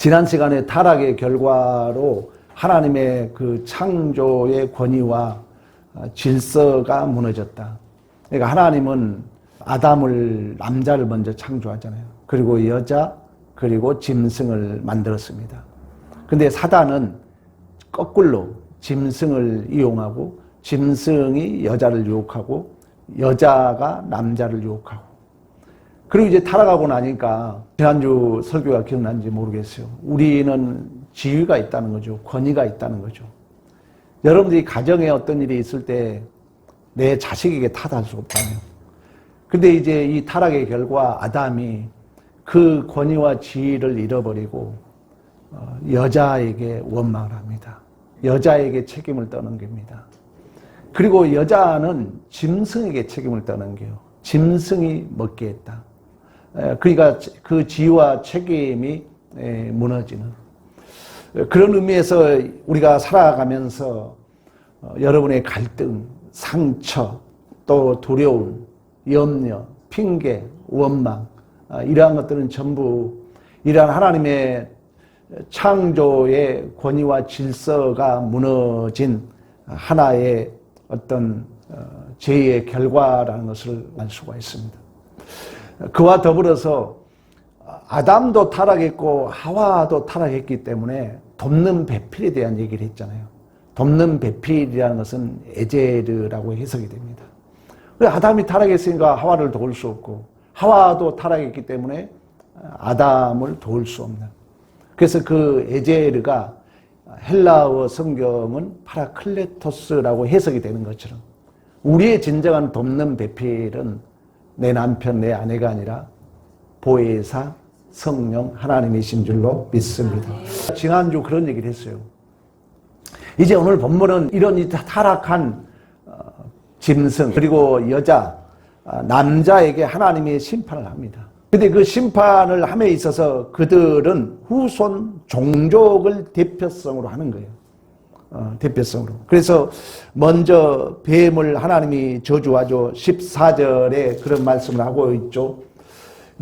지난 시간에 타락의 결과로 하나님의 그 창조의 권위와 질서가 무너졌다. 그러니까 하나님은 아담을 남자를 먼저 창조하잖아요. 그리고 여자 그리고 짐승을 만들었습니다. 근데 사단은 거꾸로 짐승을 이용하고 짐승이 여자를 유혹하고 여자가 남자를 유혹하고 그리고 이제 타락하고 나니까 지난주 설교가 기억난지 모르겠어요. 우리는 지위가 있다는 거죠. 권위가 있다는 거죠. 여러분들이 가정에 어떤 일이 있을 때 내 자식에게 탓할 수 없다며. 근데 이제 이 타락의 결과 아담이 그 권위와 지위를 잃어버리고 어, 여자에게 원망을 합니다. 여자에게 책임을 떠는 겁니다. 그리고 여자는 짐승에게 책임을 떠는 게요. 짐승이 먹게 했다. 그러니까 그 지위와 책임이 무너지는 그런 의미에서 우리가 살아가면서 어, 여러분의 갈등, 상처, 또 두려움, 염려, 핑계, 원망 아, 이러한 것들은 전부 이러한 하나님의 창조의 권위와 질서가 무너진 하나의 어떤 어, 죄의 결과라는 것을 알 수가 있습니다. 그와 더불어서 아담도 타락했고 하와도 타락했기 때문에 돕는 배필에 대한 얘기를 했잖아요. 돕는 배필이라는 것은 에제르라고 해석이 됩니다. 아담이 타락했으니까 하와를 도울 수 없고 하와도 타락했기 때문에 아담을 도울 수 없는. 그래서 그 에제르가 헬라어 성경은 파라클레토스라고 해석이 되는 것처럼 우리의 진정한 돕는 배필은 내 남편, 내 아내가 아니라 보혜사, 성령, 하나님이신 줄로 믿습니다. 지난주 그런 얘기를 했어요. 이제 오늘 본문은 이런 타락한 어, 짐승 그리고 여자, 아, 남자에게 하나님이 심판을 합니다. 근데 그 심판을 함에 있어서 그들은 후손 종족을 대표성으로 하는 거예요. 어, 대표성으로. 그래서 먼저 뱀을 하나님이 저주하죠. 14절에 그런 말씀을 하고 있죠.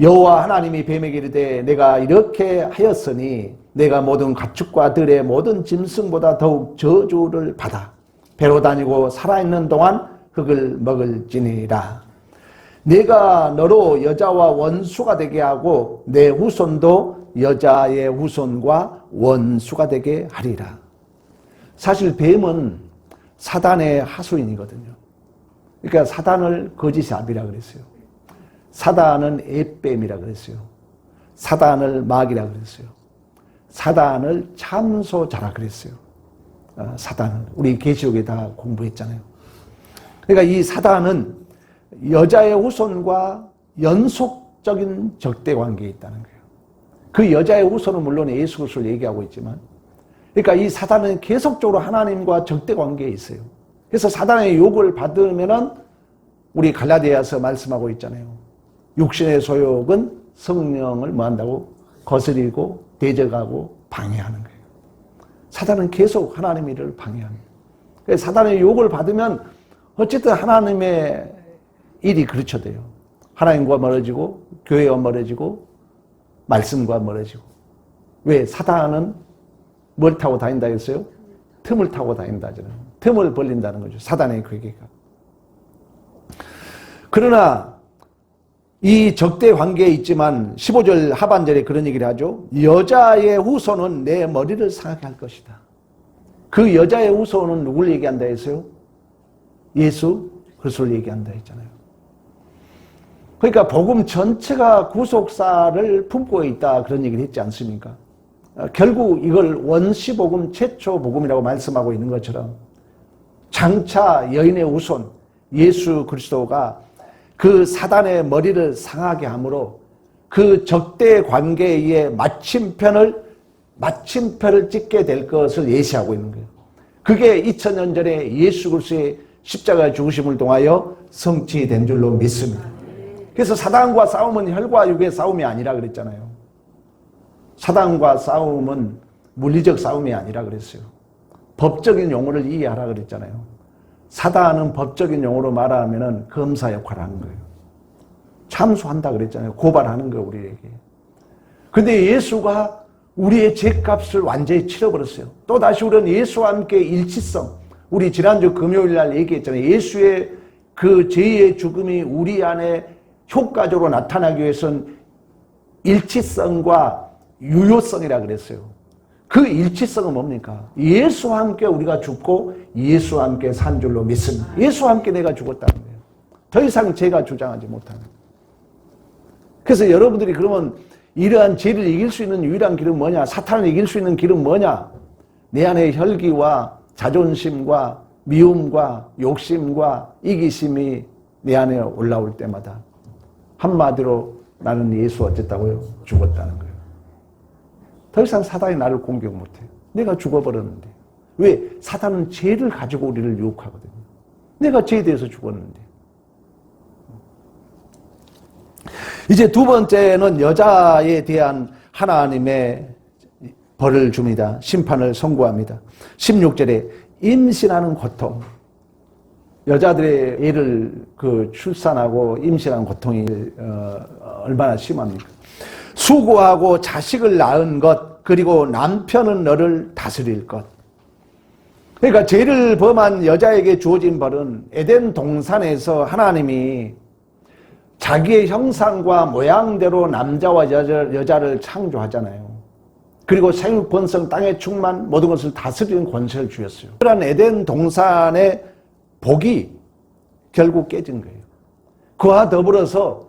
여호와 하나님이 뱀에게 이르되 내가 이렇게 하였으니 내가 모든 가축과 들의 모든 짐승보다 더욱 저주를 받아 배로 다니고 살아있는 동안 흙을 먹을지니라. 내가 너로 여자와 원수가 되게 하고 내 후손도 여자의 후손과 원수가 되게 하리라. 사실 뱀은 사단의 하수인이거든요. 그러니까 사단을 거짓의 압이라 그랬어요. 사단은 애뱀이라 그랬어요. 사단을 마귀라 그랬어요. 사단을 참소자라 그랬어요. 어, 사단을 우리 계시록에 다 공부했잖아요. 그러니까 이 사단은 여자의 후손과 연속적인 적대 관계에 있다는 거예요. 그 여자의 후손은 물론 예수 그리스도를 얘기하고 있지만 그러니까 이 사단은 계속적으로 하나님과 적대 관계에 있어요. 그래서 사단의 욕을 받으면은 우리 갈라디아서 말씀하고 있잖아요. 육신의 소욕은 성령을 뭐 한다고 거스리고 대적하고 방해하는 거예요. 사단은 계속 하나님의 일을 방해합니다. 사단의 욕을 받으면 어쨌든 하나님의 일이 그르쳐져요. 하나님과 멀어지고 교회와 멀어지고 말씀과 멀어지고 왜 사단은 뭘 타고 다닌다 했어요? 틈을 타고 다닌다잖아요. 틈을 벌린다는 거죠. 사단의 괴계가. 그러나 이 적대 관계에 있지만 15절 하반절에 그런 얘기를 하죠. 여자의 후손은 내 머리를 상하게 할 것이다. 그 여자의 후손은 누굴 얘기한다 했어요? 예수 그리스도를 얘기한다 했잖아요. 그러니까 복음 전체가 구속사를 품고 있다 그런 얘기를 했지 않습니까? 어, 결국 이걸 원시복음 최초 복음이라고 말씀하고 있는 것처럼 장차 여인의 우손 예수 그리스도가 그 사단의 머리를 상하게 함으로 그 적대 관계에 의해 마침편을 마침표를 찍게 될 것을 예시하고 있는 거예요. 그게 2000년 전에 예수 그리스도의 십자가 죽으심을 통하여 성취된 줄로 믿습니다. 그래서 사단과 싸움은 혈과 육의 싸움이 아니라 그랬잖아요. 사단과 싸움은 물리적 싸움이 아니라 그랬어요. 법적인 용어를 이해하라 그랬잖아요. 사단은 법적인 용어로 말하면 검사 역할을 하는 거예요. 참수한다 그랬잖아요. 고발하는 거 우리에게. 근데 예수가 우리의 죄값을 완전히 치러버렸어요. 또 다시 우리는 예수와 함께 일치성. 우리 지난주 금요일 날 얘기했잖아요. 예수의 그 죄의 죽음이 우리 안에 효과적으로 나타나기 위해서는 일치성과 유효성이라 그랬어요. 그 일치성은 뭡니까? 예수와 함께 우리가 죽고 예수와 함께 산 줄로 믿습니다. 예수와 함께 내가 죽었다는 거예요. 더 이상 제가 주장하지 못하는. 그래서 여러분들이 그러면 이러한 죄를 이길 수 있는 유일한 길은 뭐냐? 사탄을 이길 수 있는 길은 뭐냐? 내 안에 혈기와 자존심과 미움과 욕심과 이기심이 내 안에 올라올 때마다 한마디로 나는 예수 어쨌다고요? 죽었다는 거예요. 더 이상 사단이 나를 공격 못해요. 내가 죽어버렸는데. 왜? 사단은 죄를 가지고 우리를 유혹하거든요. 내가 죄에 대해서 죽었는데. 이제 두 번째는 여자에 대한 하나님의 벌을 줍니다. 심판을 선고합니다. 16절에 임신하는 고통. 여자들의 애를 그 출산하고 임신하는 고통이 어, 얼마나 심합니까? 수고하고 자식을 낳은 것, 그리고 남편은 너를 다스릴 것. 그러니까 죄를 범한 여자에게 주어진 벌은 에덴 동산에서 하나님이 자기의 형상과 모양대로 남자와 여자, 여자를 창조하잖아요. 그리고 생육, 번성, 땅의 충만, 모든 것을 다스리는 권세를 주었어요. 그런 에덴 동산의 복이 결국 깨진 거예요. 그와 더불어서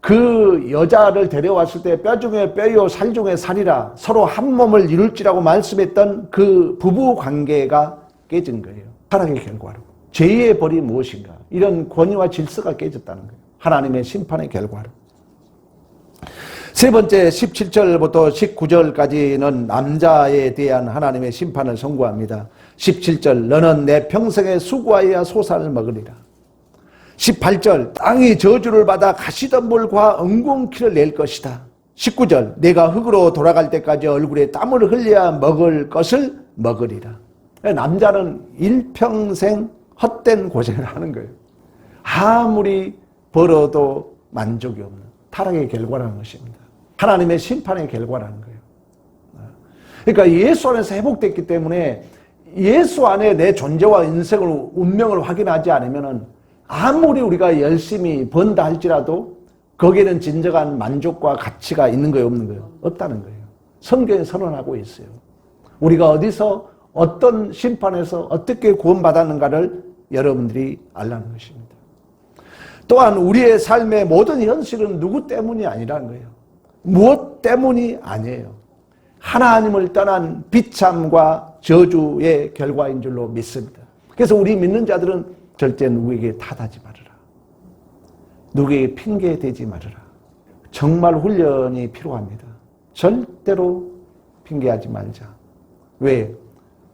그 여자를 데려왔을 때 뼈 중에 뼈요 살 중에 살이라 서로 한 몸을 이룰지라고 말씀했던 그 부부 관계가 깨진 거예요. 타락의 결과로. 죄의 벌이 무엇인가? 이런 권위와 질서가 깨졌다는 거예요. 하나님의 심판의 결과로. 세 번째 17절부터 19절까지는 남자에 대한 하나님의 심판을 선고합니다. 17절 너는 내 평생에 수고하여 소산을 먹으리라. 18절 땅이 저주를 받아 가시덤불과 엉겅퀴를 낼 것이다. 19절 내가 흙으로 돌아갈 때까지 얼굴에 땀을 흘려야 먹을 것을 먹으리라. 남자는 일평생 헛된 고생을 하는 거예요. 아무리 벌어도 만족이 없는 타락의 결과라는 것입니다. 하나님의 심판의 결과라는 거예요. 그러니까 예수 안에서 회복됐기 때문에 예수 안에 내 존재와 인생을 운명을 확인하지 않으면은 아무리 우리가 열심히 번다 할지라도 거기에는 진정한 만족과 가치가 있는 거예요, 없는 거예요? 없다는 거예요. 성경에 선언하고 있어요. 우리가 어디서 어떤 심판에서 어떻게 구원받았는가를 여러분들이 알라는 것입니다. 또한 우리의 삶의 모든 현실은 누구 때문이 아니라는 거예요. 무엇 때문이 아니에요. 하나님을 떠난 비참과 저주의 결과인 줄로 믿습니다. 그래서 우리 믿는 자들은 절대 누구에게 탓하지 말아라. 누구에게 핑계 대지 말아라. 정말 훈련이 필요합니다. 절대로 핑계하지 말자. 왜?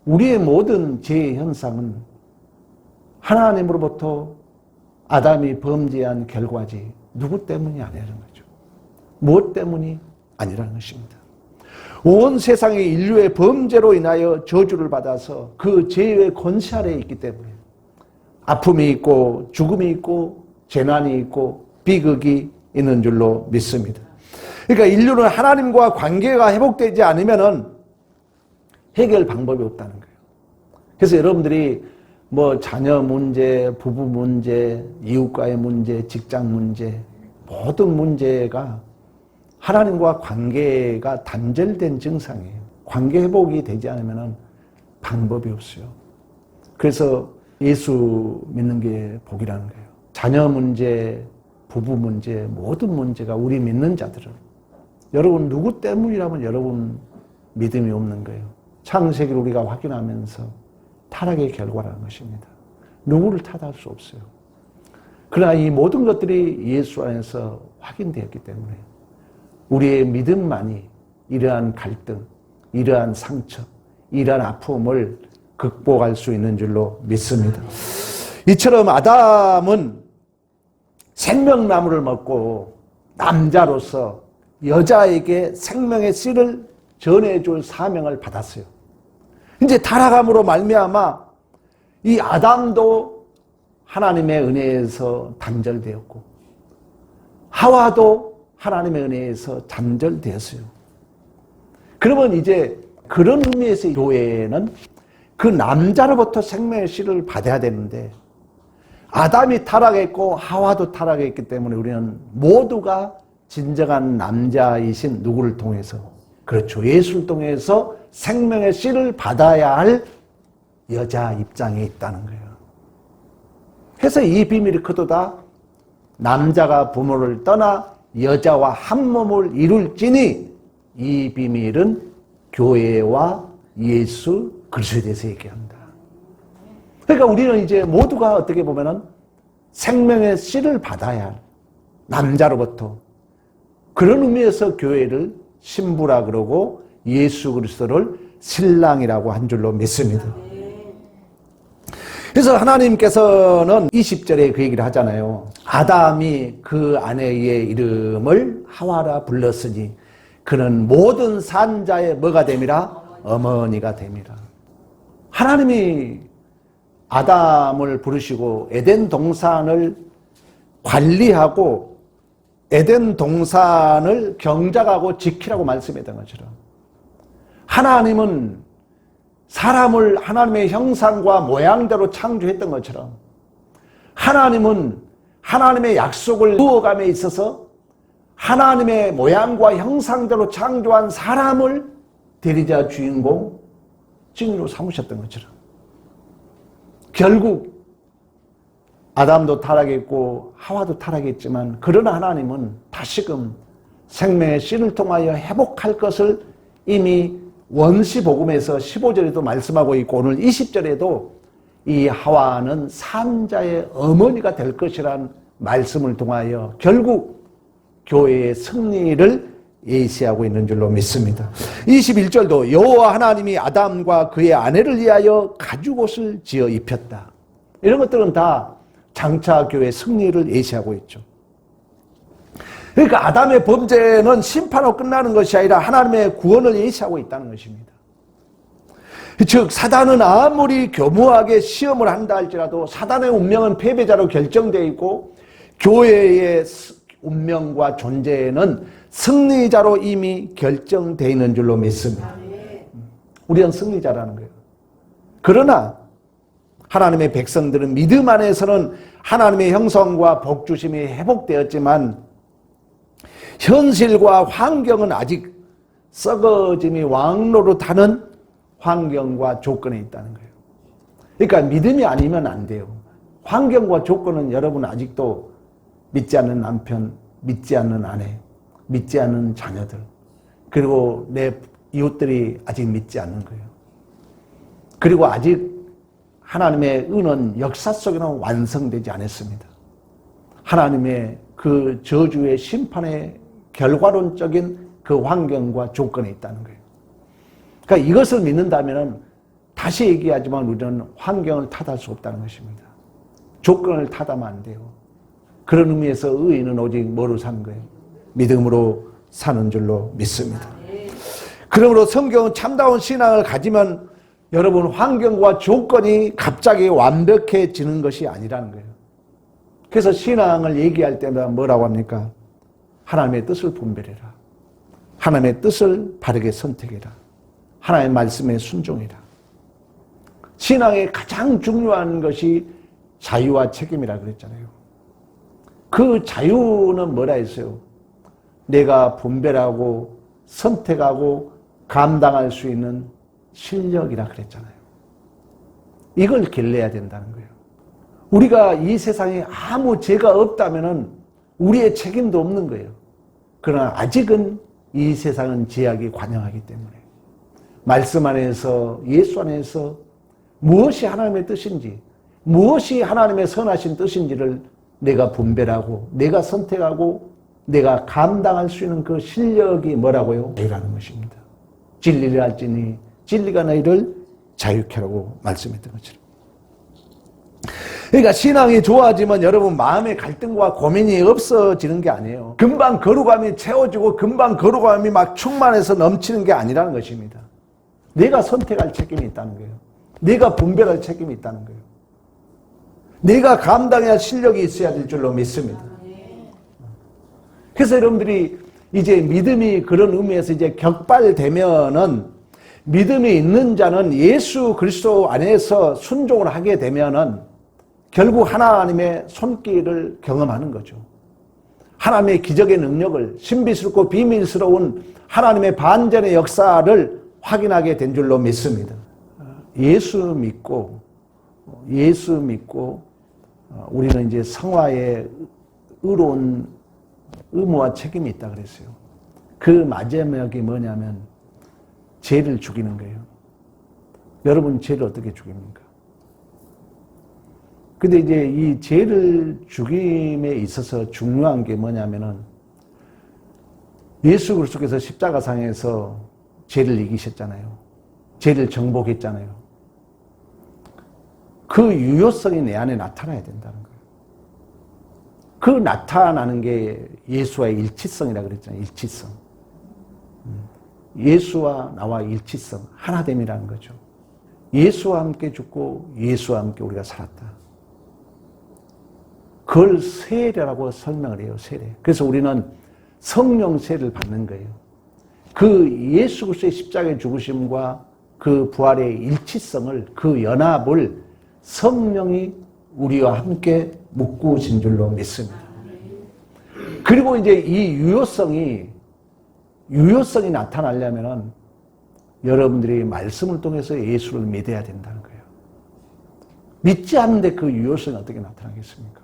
우리의 모든 죄의 현상은 하나님으로부터 아담이 범죄한 결과지 누구 때문이 아니라는 거죠. 무엇 때문이 아니라는 것입니다. 온 세상의 인류의 범죄로 인하여 저주를 받아서 그 죄의 권세 아래에 있기 때문에 아픔이 있고 죽음이 있고 재난이 있고 비극이 있는 줄로 믿습니다. 그러니까 인류는 하나님과 관계가 회복되지 않으면은 해결 방법이 없다는 거예요. 그래서 여러분들이 뭐 자녀 문제, 부부 문제, 이웃과의 문제, 직장 문제, 모든 문제가 하나님과 관계가 단절된 증상이에요. 관계 회복이 되지 않으면 방법이 없어요. 그래서 예수 믿는 게 복이라는 거예요. 자녀 문제, 부부 문제, 모든 문제가 우리 믿는 자들은 여러분 누구 때문이라면 여러분 믿음이 없는 거예요. 창세기를 우리가 확인하면서 타락의 결과라는 것입니다. 누구를 탓할 수 없어요. 그러나 이 모든 것들이 예수 안에서 확인되었기 때문에 우리의 믿음만이 이러한 갈등, 이러한 상처, 이러한 아픔을 극복할 수 있는 줄로 믿습니다. 이처럼 아담은 생명나무를 먹고 남자로서 여자에게 생명의 씨를 전해줄 사명을 받았어요. 이제 타락함으로 말미암아 이 아담도 하나님의 은혜에서 단절되었고 하와도 하나님의 은혜에서 단절되었어요. 그러면 이제 그런 의미에서 교회는 그 남자로부터 생명의 씨를 받아야 되는데 아담이 타락했고 하와도 타락했기 때문에 우리는 모두가 진정한 남자이신 누구를 통해서 그렇죠. 예수를 통해서 생명의 씨를 받아야 할 여자 입장에 있다는 거예요. 그래서 이 비밀이 크도다 남자가 부모를 떠나 여자와 한 몸을 이룰지니 이 비밀은 교회와 예수 그리스도에 대해서 얘기합니다. 그러니까 우리는 이제 모두가 어떻게 보면은 생명의 씨를 받아야 할 남자로부터 그런 의미에서 교회를 신부라 그러고 예수 그리스도를 신랑이라고 한 줄로 믿습니다. 그래서 하나님께서는 20절에 그 얘기를 하잖아요. 아담이 그 아내의 이름을 하와라 불렀으니 그는 모든 산자의 뭐가 됨이라? 어머니가 됨이라. 하나님이 아담을 부르시고 에덴 동산을 관리하고 에덴 동산을 경작하고 지키라고 말씀했던 것처럼 하나님은 사람을 하나님의 형상과 모양대로 창조했던 것처럼 하나님은 하나님의 약속을 누어감에 있어서 하나님의 모양과 형상대로 창조한 사람을 대리자 주인공 증인으로 삼으셨던 것처럼. 결국 아담도 타락했고 하와도 타락했지만 그러나 하나님은 다시금 생명의 씨를 통하여 회복할 것을 이미 원시 복음에서 15절에도 말씀하고 있고 오늘 20절에도 이 하와는 산자의 어머니가 될 것이란 말씀을 통하여 결국 교회의 승리를 예시하고 있는 줄로 믿습니다. 21절도 여호와 하나님이 아담과 그의 아내를 위하여 가죽옷을 지어 입혔다. 이런 것들은 다 장차 교회 승리를 예시하고 있죠. 그러니까 아담의 범죄는 심판으로 끝나는 것이 아니라 하나님의 구원을 예시하고 있다는 것입니다. 즉 사단은 아무리 교묘하게 시험을 한다 할지라도 사단의 운명은 패배자로 결정되어 있고 교회의 운명과 존재는 승리자로 이미 결정되어 있는 줄로 믿습니다. 우리는 승리자라는 거예요. 그러나 하나님의 백성들은 믿음 안에서는 하나님의 형성과 복주심이 회복되었지만 현실과 환경은 아직 썩어짐이 왕노릇하는 환경과 조건에 있다는 거예요. 그러니까 믿음이 아니면 안 돼요. 환경과 조건은 여러분 아직도 믿지 않는 남편, 믿지 않는 아내, 믿지 않는 자녀들, 그리고 내 이웃들이 아직 믿지 않는 거예요. 그리고 아직 하나님의 은은 역사 속에는 완성되지 않았습니다. 하나님의 그 저주의 심판의 결과론적인 그 환경과 조건에 있다는 거예요. 그러니까 이것을 믿는다면 다시 얘기하지만 우리는 환경을 탓할 수 없다는 것입니다. 조건을 탓하면 안 돼요. 그런 의미에서 의인은 오직 뭐로 사는 거예요? 믿음으로 사는 줄로 믿습니다. 그러므로 성경은 참다운 신앙을 가지면 여러분 환경과 조건이 갑자기 완벽해지는 것이 아니라는 거예요. 그래서 신앙을 얘기할 때마다 뭐라고 합니까? 하나님의 뜻을 분별해라. 하나님의 뜻을 바르게 선택해라. 하나님의 말씀에 순종해라. 신앙의 가장 중요한 것이 자유와 책임이라 그랬잖아요. 그 자유는 뭐라 했어요? 내가 분별하고 선택하고 감당할 수 있는 실력이라 그랬잖아요. 이걸 길러야 된다는 거예요. 우리가 이 세상에 아무 죄가 없다면 우리의 책임도 없는 거예요. 그러나 아직은 이 세상은 죄악이 관영하기 때문에 말씀 안에서 예수 안에서 무엇이 하나님의 뜻인지 무엇이 하나님의 선하신 뜻인지를 내가 분별하고 내가 선택하고 내가 감당할 수 있는 그 실력이 뭐라고요? 이라는 것입니다. 진리를 알지니 진리가 너희를 자유케 하라고 말씀했던 것처럼. 그러니까 신앙이 좋아지면 여러분 마음의 갈등과 고민이 없어지는 게 아니에요. 금방 거룩함이 채워지고 금방 거룩함이 막 충만해서 넘치는 게 아니라는 것입니다. 내가 선택할 책임이 있다는 거예요. 내가 분별할 책임이 있다는 거예요. 내가 감당해야 할 실력이 있어야 될 줄로 믿습니다. 그래서 여러분들이 이제 믿음이 그런 의미에서 이제 격발되면은 믿음이 있는 자는 예수 그리스도 안에서 순종을 하게 되면은 결국 하나님의 손길을 경험하는 거죠. 하나님의 기적의 능력을 신비스럽고 비밀스러운 하나님의 반전의 역사를 확인하게 된 줄로 믿습니다. 예수 믿고 예수 믿고 우리는 이제 성화의 의로운 의무와 책임이 있다 그랬어요. 그 마지막이 뭐냐면 죄를 죽이는 거예요. 여러분 죄를 어떻게 죽입니까? 근데 이제 이 죄를 죽임에 있어서 중요한 게 뭐냐면은 예수 그리스도께서 십자가상에서 죄를 이기셨잖아요. 죄를 정복했잖아요. 그 유효성이 내 안에 나타나야 된다는 거예요. 그 나타나는 게 예수와의 일치성이라 그랬잖아요. 일치성. 음. 예수와 나와 일치성, 하나됨이라는 거죠. 예수와 함께 죽고 예수와 함께 우리가 살았다. 그걸 세례라고 설명을 해요. 세례. 그래서 우리는 성령 세례를 받는 거예요. 그 예수 그리스도의 십자가의 죽으심과 그 부활의 일치성을 그 연합을 성령이 우리와 함께 묶으신 줄로 믿습니다. 그리고 이제 이 유효성이 유효성이 나타나려면은 여러분들이 말씀을 통해서 예수를 믿어야 된다는 거예요. 믿지 않는데 그 유효성이 어떻게 나타나겠습니까?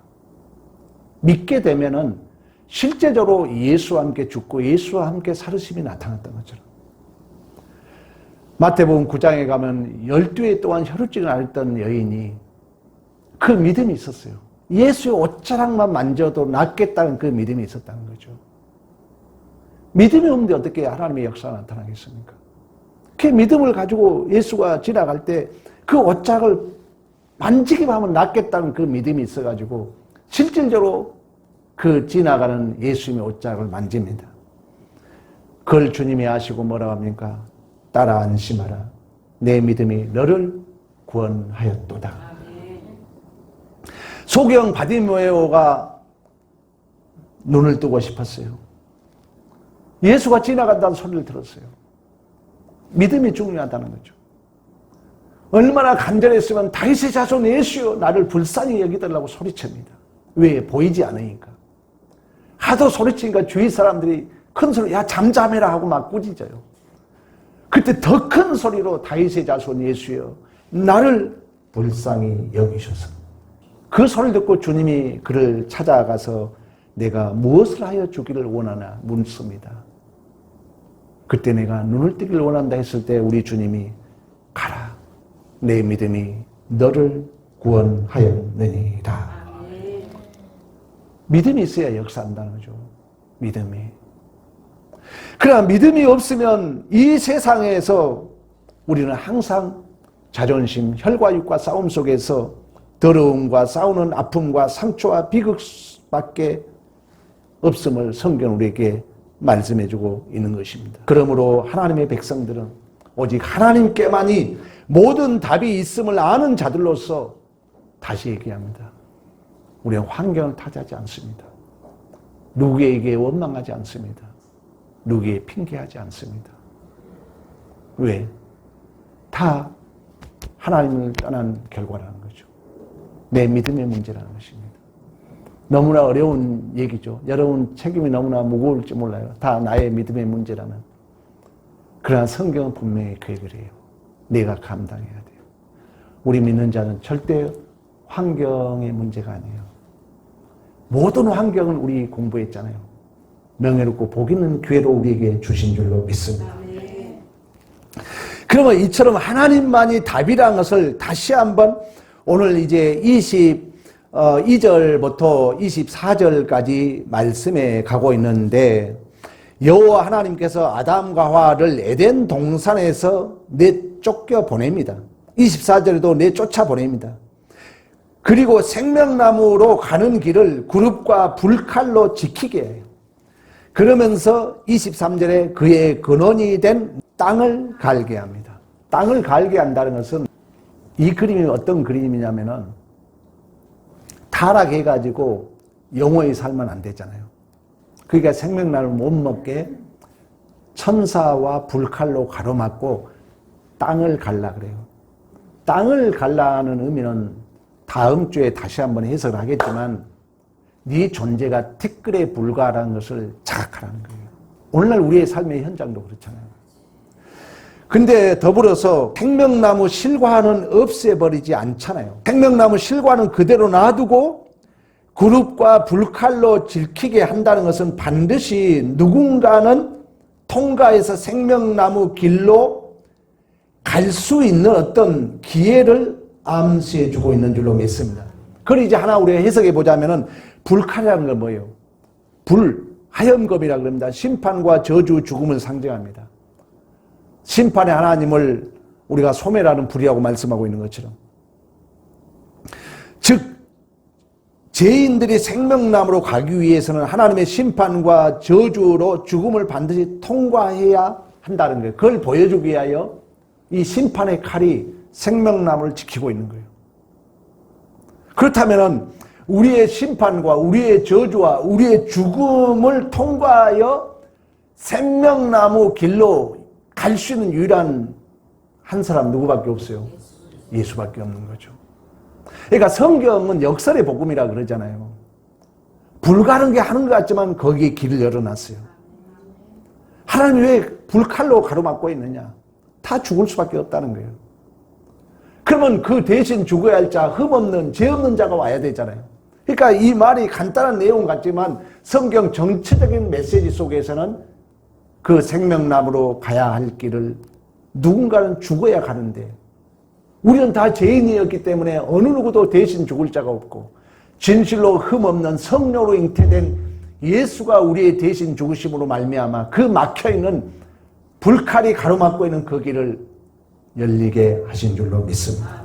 믿게 되면은 실제적으로 예수와 함께 죽고 예수와 함께 살으심이 나타났던 것처럼. 마태복음 9장에 가면 12회 동안 혈루증을 앓던 여인이 그 믿음이 있었어요. 예수의 옷자락만 만져도 낫겠다는 그 믿음이 있었다는 거죠. 믿음이 없는데 어떻게 하나님의 역사가 나타나겠습니까? 그 믿음을 가지고 예수가 지나갈 때 그 옷자락을 만지기만 하면 낫겠다는 그 믿음이 있어가지고 실질적으로 그 지나가는 예수님의 옷자락을 만집니다. 그걸 주님이 아시고 뭐라고 합니까? 따라 안심하라. 내 믿음이 너를 구원하였도다. 소경 바디모에오가 눈을 뜨고 싶었어요. 예수가 지나간다는 소리를 들었어요. 믿음이 중요하다는 거죠. 얼마나 간절했으면 다윗의 자손 예수여 나를 불쌍히 여기달라고 소리칩니다. 왜? 보이지 않으니까. 하도 소리치니까 주위 사람들이 큰 소리 야 잠잠해라 하고 막 꾸짖어요. 그때 더 큰 소리로 다윗의 자손 예수여 나를 불쌍히 여기셔서 그 소리를 듣고 주님이 그를 찾아가서 내가 무엇을 하여 주기를 원하나 묻습니다. 그때 내가 눈을 뜨기를 원한다 했을 때 우리 주님이 가라 내 믿음이 너를 구원하였느니라. 믿음이 있어야 역사한다는 거죠. 믿음이. 그러나 믿음이 없으면 이 세상에서 우리는 항상 자존심, 혈과 육과 싸움 속에서 더러움과 싸우는 아픔과 상처와 비극밖에 없음을 성경 우리에게 말씀해주고 있는 것입니다. 그러므로 하나님의 백성들은 오직 하나님께만이 모든 답이 있음을 아는 자들로서 다시 얘기합니다. 우리는 환경을 탓하지 않습니다. 누구에게 원망하지 않습니다. 누구에게 핑계하지 않습니다. 왜? 다 하나님을 떠난 결과라는 거죠. 내 믿음의 문제라는 것입니다. 너무나 어려운 얘기죠. 여러분 책임이 너무나 무거울지 몰라요. 다 나의 믿음의 문제라는. 그러나 성경은 분명히 그 얘기를 해요. 내가 감당해야 돼요. 우리 믿는 자는 절대 환경의 문제가 아니에요. 모든 환경을 우리 공부했잖아요. 명예롭고 복 있는 기회로 우리에게 주신 줄로 믿습니다. 그러면 이처럼 하나님만이 답이라는 것을 다시 한번 오늘 이제 22절부터 어, 24절까지 말씀에 가고 있는데 여호와 하나님께서 아담과 하와를 에덴 동산에서 내쫓겨 보냅니다. 24절에도 내쫓아 보냅니다. 그리고 생명나무로 가는 길을 그룹과 불칼로 지키게 해요. 그러면서 23절에 그의 근원이 된 땅을 갈게 합니다. 땅을 갈게 한다는 것은 이 그림이 어떤 그림이냐면은 타락해가지고 영원히 살면 안 되잖아요. 그러니까 생명나무를 못 먹게 천사와 불칼로 가로막고 땅을 갈라 그래요. 땅을 갈라는 의미는 다음 주에 다시 한번 해석을 하겠지만 네 존재가 티끌에 불과라는 것을 자각하라는 거예요. 오늘날 우리의 삶의 현장도 그렇잖아요. 근데 더불어서 생명나무 실과는 없애버리지 않잖아요. 생명나무 실과는 그대로 놔두고 그룹과 불칼로 질키게 한다는 것은 반드시 누군가는 통과해서 생명나무 길로 갈 수 있는 어떤 기회를 암시해 주고 있는 줄로 믿습니다. 그걸 이제 하나 우리가 해석해 보자면은 불칼이라는 건 뭐예요? 불, 하염검이라 그럽니다. 심판과 저주, 죽음을 상징합니다. 심판의 하나님을 우리가 소매라는 불이라고 말씀하고 있는 것처럼. 즉, 죄인들이 생명나무로 가기 위해서는 하나님의 심판과 저주로 죽음을 반드시 통과해야 한다는 거예요. 그걸 보여주기 위하여 이 심판의 칼이 생명나무를 지키고 있는 거예요. 그렇다면 우리의 심판과 우리의 저주와 우리의 죽음을 통과하여 생명나무 길로 갈 수 있는 유일한 한 사람 누구밖에 없어요? 예수밖에 없는 거죠. 그러니까 성경은 역설의 복음이라 그러잖아요. 불가능하게 하는 것 같지만 거기에 길을 열어놨어요. 하나님이 왜 불칼로 가로막고 있느냐? 다 죽을 수밖에 없다는 거예요. 그러면 그 대신 죽어야 할 자, 흠없는, 죄 없는 자가 와야 되잖아요. 그러니까 이 말이 간단한 내용 같지만 성경 정치적인 메시지 속에서는 그 생명나무로 가야 할 길을 누군가는 죽어야 가는데 우리는 다 죄인이었기 때문에 어느 누구도 대신 죽을 자가 없고 진실로 흠없는 성령으로 잉태된 예수가 우리의 대신 죽으심으로 말미암아 그 막혀 있는 불칼이 가로막고 있는 그 길을 열리게 하신 줄로 믿습니다.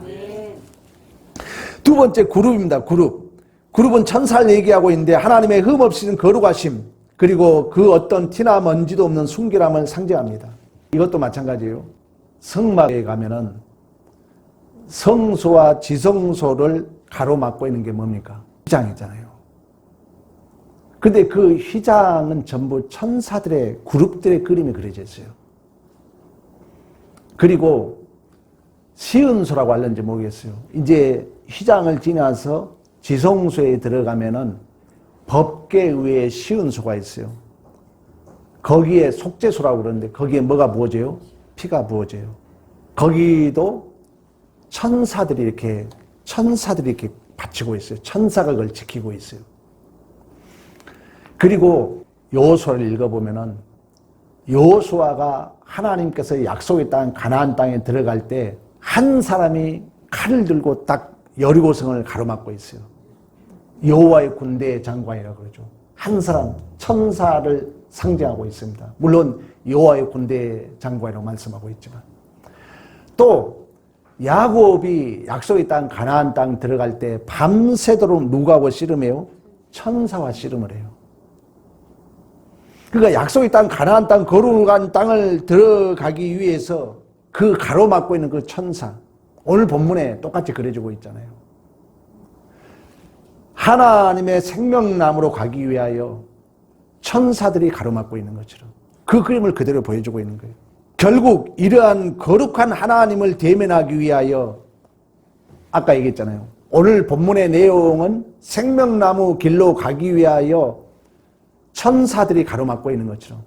두 번째 그룹입니다. 그룹. 그룹은 천사를 얘기하고 있는데 하나님의 흠 없이는 거룩하심 그리고 그 어떤 티나 먼지도 없는 순결함을 상징합니다. 이것도 마찬가지예요. 성막에 가면은 성소와 지성소를 가로막고 있는 게 뭡니까? 휘장이잖아요. 근데 그 휘장은 전부 천사들의 그룹들의 그림이 그려져 있어요. 그리고 시은소라고 알는지 모르겠어요. 이제 휘장을 지나서 지성소에 들어가면은 법계 위에 시은소가 있어요. 거기에 속죄소라고 그러는데 거기에 뭐가 부어져요? 피가 부어져요. 거기도 천사들이 이렇게 천사들이 이렇게 바치고 있어요. 천사가 그걸 지키고 있어요. 그리고 요소를 읽어보면은 요수아가 하나님께서 약속의 땅 가나안 땅에 들어갈 때 한 사람이 칼을 들고 딱 여리고성을 가로막고 있어요. 여호와의 군대의 장관이라고 그러죠. 한 사람 천사를 상징하고 있습니다. 물론 여호와의 군대 장관이라고 말씀하고 있지만 또 야곱이 약속의 땅 가나안 땅 들어갈 때 밤새도록 누구하고 씨름해요? 천사와 씨름을 해요. 그러니까 약속의 땅 가나안 땅 거룩한 땅을 들어가기 위해서 그 가로막고 있는 그 천사 오늘 본문에 똑같이 그려지고 있잖아요. 하나님의 생명나무로 가기 위하여 천사들이 가로막고 있는 것처럼 그 그림을 그대로 보여주고 있는 거예요. 결국 이러한 거룩한 하나님을 대면하기 위하여 아까 얘기했잖아요. 오늘 본문의 내용은 생명나무 길로 가기 위하여 천사들이 가로막고 있는 것처럼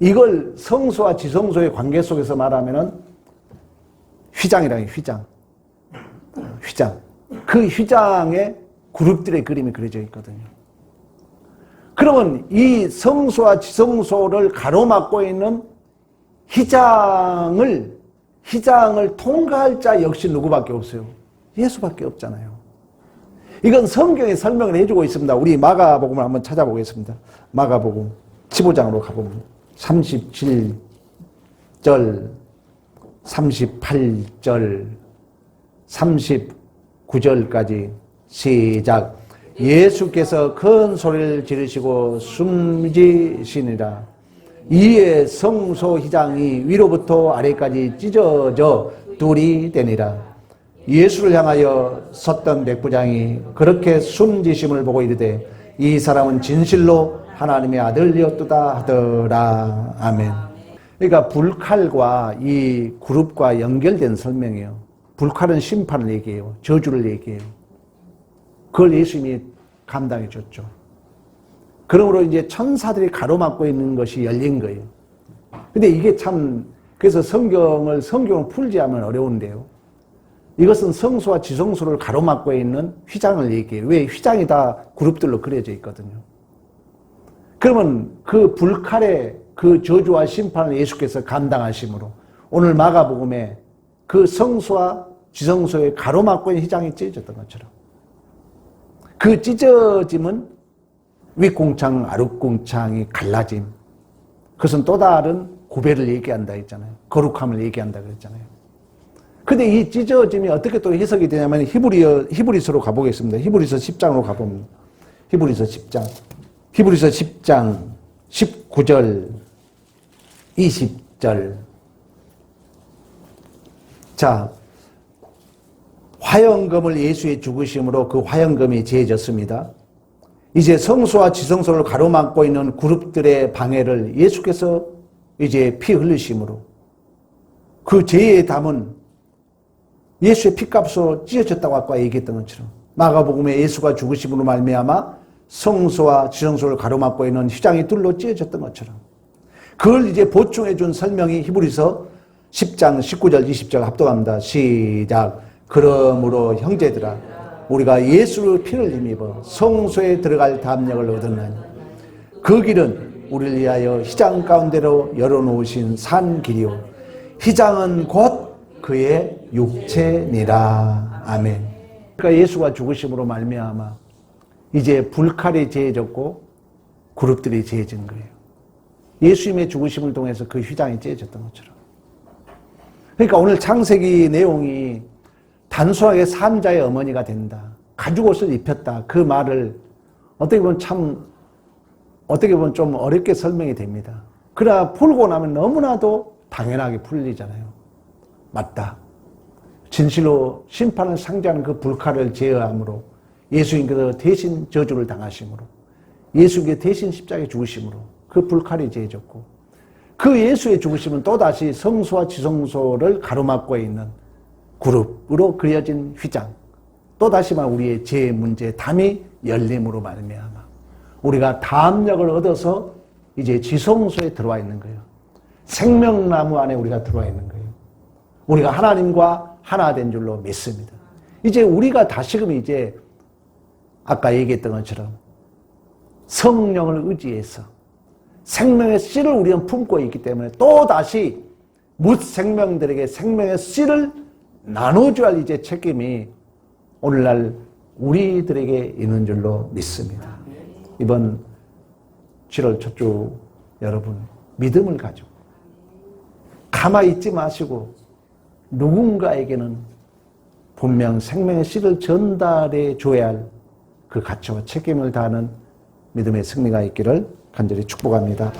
이걸 성소와 지성소의 관계 속에서 말하면은 휘장이라는 휘장. 휘장. 그 휘장에 그룹들의 그림이 그려져 있거든요. 그러면 이 성소와 지성소를 가로막고 있는 휘장을 휘장을 통과할 자 역시 누구밖에 없어요. 예수밖에 없잖아요. 이건 성경에 설명을 해주고 있습니다. 우리 마가복음을 한번 찾아보겠습니다. 마가복음 15장으로 가보면 37절, 38절, 39절까지 시작. 예수께서 큰 소리를 지르시고 숨지시니라. 이에 성소 휘장이 위로부터 아래까지 찢어져 둘이 되니라. 예수를 향하여 섰던 백부장이 그렇게 숨지심을 보고 이르되 이 사람은 진실로 하나님의 아들이었도다 하더라. 아멘. 그러니까 불칼과 이 그룹과 연결된 설명이에요. 불칼은 심판을 얘기해요. 저주를 얘기해요. 그걸 예수님이 감당해 줬죠. 그러므로 이제 천사들이 가로막고 있는 것이 열린 거예요. 근데 이게 참, 그래서 성경을, 성경을 풀지 하면 어려운데요. 이것은 성소와 지성소를 가로막고 있는 휘장을 얘기해요. 왜? 휘장이 다 그룹들로 그려져 있거든요. 그러면 그 불칼의 그 저주와 심판을 예수께서 감당하심으로 오늘 마가복음에 그 성소와 지성소에 가로막고 있는 휘장이 찢어졌던 것처럼 그 찢어짐은 윗공창, 아랫공창이 갈라짐. 그것은 또 다른 구배를 얘기한다 했잖아요. 거룩함을 얘기한다 그랬잖아요. 근데 이 찢어짐이 어떻게 또 해석이 되냐면 히브리어, 히브리서로 가보겠습니다. 히브리서 10장으로 가봅니다. 히브리서 10장. 히브리서 10장 19절, 20절. 자, 화영금을 예수의 죽으심으로 그 화영금이 제해졌습니다. 이제 성소와 지성소를 가로막고 있는 그룹들의 방해를 예수께서 이제 피 흘리심으로 그 죄의 담은 예수의 피값으로 찢어졌다고 아까 얘기했던 것처럼 마가복음에 예수가 죽으심으로 말미암아 성소와 지성소를 가로막고 있는 휘장이 둘로 찢어졌던 것처럼 그걸 이제 보충해 준 설명이 히브리서 10장 19절 20절 합독합니다. 시작. 그러므로 형제들아 우리가 예수를 피를 힘입어 성소에 들어갈 담력을 얻었나니 그 길은 우리를 위하여 휘장 가운데로 열어놓으신 산 길이요 휘장은 곧 그의 육체니라 아멘. 그러니까 예수가 죽으심으로 말미암아 이제 불칼이 제해졌고 그룹들이 제해진 거예요. 예수님의 죽으심을 통해서 그 휘장이 찢어졌던 것처럼. 그러니까 오늘 창세기 내용이 단순하게 산자의 어머니가 된다. 가죽 옷을 입혔다. 그 말을 어떻게 보면 참, 어떻게 보면 좀 어렵게 설명이 됩니다. 그러나 풀고 나면 너무나도 당연하게 풀리잖아요. 맞다. 진실로 심판을 상징하는 그 불칼을 제어함으로 예수님께서 대신 저주를 당하심으로 예수께 대신 십자가에 죽으심으로 그 불칼이 제해졌고 그 예수의 죽으심은 또다시 성소와 지성소를 가로막고 있는 그룹으로 그려진 휘장 또다시만 우리의 죄 문제 담이 열림으로 말미암아 우리가 담력을 얻어서 이제 지성소에 들어와 있는 거예요. 생명나무 안에 우리가 들어와 있는 거예요. 우리가 하나님과 하나 된 줄로 믿습니다. 이제 우리가 다시금 이제 아까 얘기했던 것처럼 성령을 의지해서 생명의 씨를 우리는 품고 있기 때문에 또 다시 묻 생명들에게 생명의 씨를 나눠줘야 할 이제 책임이 오늘날 우리들에게 있는 줄로 믿습니다. 이번 7월 첫 주 여러분 믿음을 가지고 가만히 있지 마시고 누군가에게는 분명 생명의 씨를 전달해 줘야 할 그 가치와 책임을 다하는 믿음의 승리가 있기를 간절히 축복합니다.